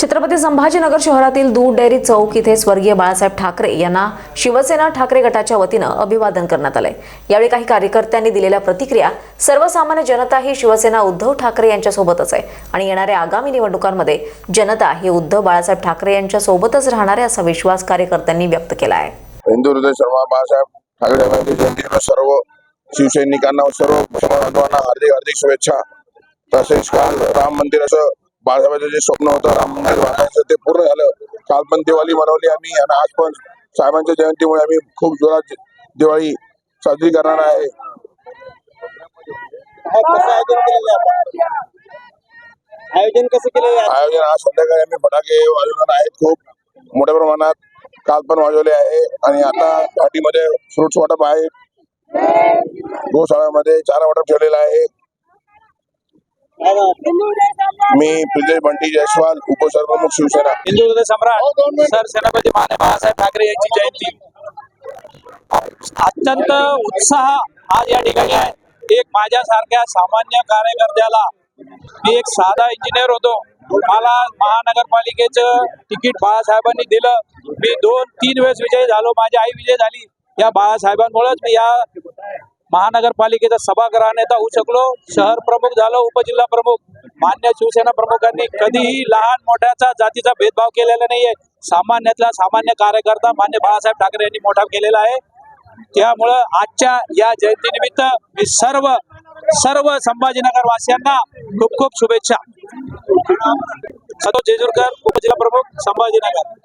छत्रपती संभाजीनगर शहरातील दूध डेअरी चौक इथे स्वर्गीय बाळासाहेब ठाकरे यांना शिवसेना ठाकरे गटाच्या वतीनं अभिवादन करण्यात आलंय. यावेळी काही कार्यकर्त्यांनी दिलेल्या प्रतिक्रिया सर्वसामान्य जनता ही शिवसेना उद्धव ठाकरे यांच्या सोबतच आहे आणि येणाऱ्या आगामी निवडणुकांमध्ये जनता ही उद्धव बाळासाहेब ठाकरे यांच्या सोबतच राहणार आहे असा विश्वास कार्यकर्त्यांनी व्यक्त केला आहे. हिंदू हृदय शर्मा बाळासाहेब ठाकरे सर्व शिवसैनिकांना सर्व हार्दिक हार्दिक शुभेच्छा. तसेच काल राम मंदिराचं बाळासाहेबांचं जे स्वप्न होतं राम मंदिर बांधायचं ते पूर्ण झालं. काल पण दिवाळी मनवली आम्ही आणि आज पण साहेबांच्या जयंतीमुळे आम्ही खूप जोरात दिवाळी साजरी करणार आहे. आयोजन कसं केलेलं आहे? आयोजन आज संध्याकाळी आम्ही फटाके वाजवणार आहेत खूप. मोठ्या प्रमाणात काल पण वाजवले आहे आणि आता घाटीमध्ये फ्रुट्स वाटप आहे. गोशाळामध्ये चारा वाटप ठेवलेलं आहे? मी प्रिजय बंटी जयस्वाल उपसरप्रमुख शिवसेना. हिंदू हृदय सम्राट सर सेनापती माने बाळासाहेब ठाकरे यांची जयंती. अत्यंत उत्साह आज या ठिकाणी आहे. एक माझ्यासारख्या सामान्य कार्यकर्त्याला मी एक साधा इंजिनियर होतो. मला महानगरपालिकेचं तिकीट बाळासाहेबांनी दिलं. मी दोन तीन वेळेस विजयी झालो. माझी आई विजय झाली. या बाळासाहेबांमुळेच मी या महानगरपालिकेचा सभागृह नेता होऊ शकलो शहर प्रमुख झालो उपजिल्हा प्रमुख. मान्य शिवसेना प्रमुखांनी कधीही लहान मोठ्याचा जातीचा भेदभाव केलेला नाहीये. सामान्यातला सामान्य कार्यकर्ता मान्य बाळासाहेब ठाकरे यांनी मोठा केलेला आहे. त्यामुळं आजच्या या जयंतीनिमित्त मी सर्व सर्व संभाजीनगर वासियांना खूप खूप शुभेच्छा. सदो जेजूरकर उपजिल्हा प्रमुख संभाजीनगर.